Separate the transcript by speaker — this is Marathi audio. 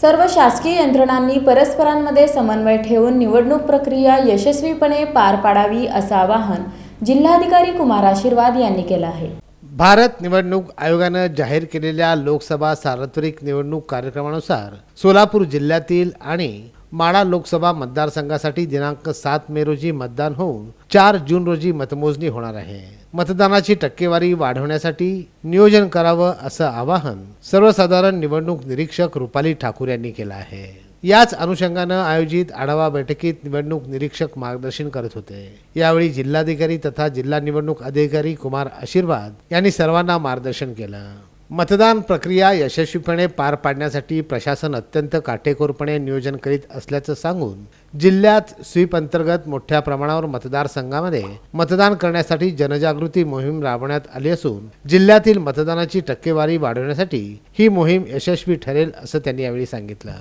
Speaker 1: सर्व शासकीय यंत्रणांनी परस्परांमध्ये समन्वय ठेवून निवडणूक प्रक्रिया यशस्वीपणे पार पाडावी असं आवाहन जिल्हाधिकारी कुमार आशीर्वाद यांनी केलं आहे.
Speaker 2: भारत निवडणूक आयोगानं जाहीर केलेल्या लोकसभा सार्वत्रिक निवडणूक कार्यक्रमानुसार सोलापूर जिल्ह्यातील आणि माळा लोकसभा मतदारसंघासाठी दिनांक सात मे रोजी मतदान होऊन चार जून रोजी मतमोजणी होणार आहे. मतदानाची टक्केवारी वाढवण्यासाठी नियोजन करावं असं आवाहन सर्वसाधारण निवडणूक निरीक्षक रुपाली ठाकूर यांनी केलं आहे. याच अनुषंगानं आयोजित आढावा बैठकीत निवडणूक निरीक्षक मार्गदर्शन करत होते. यावेळी जिल्हाधिकारी तथा जिल्हा निवडणूक अधिकारी कुमार आशीर्वाद यांनी सर्वांना मार्गदर्शन केलं. मतदान प्रक्रिया यशस्वीपणे पार पाडण्यासाठी प्रशासन अत्यंत काटेकोरपणे नियोजन करीत असल्याचं सांगून जिल्ह्यात स्वीप अंतर्गत मोठ्या प्रमाणावर मतदारसंघामध्ये मतदान करण्यासाठी जनजागृती मोहीम राबवण्यात आली असून जिल्ह्यातील मतदानाची टक्केवारी वाढवण्यासाठी ही मोहीम यशस्वी ठरेल असं त्यांनी यावेळी सांगितलं.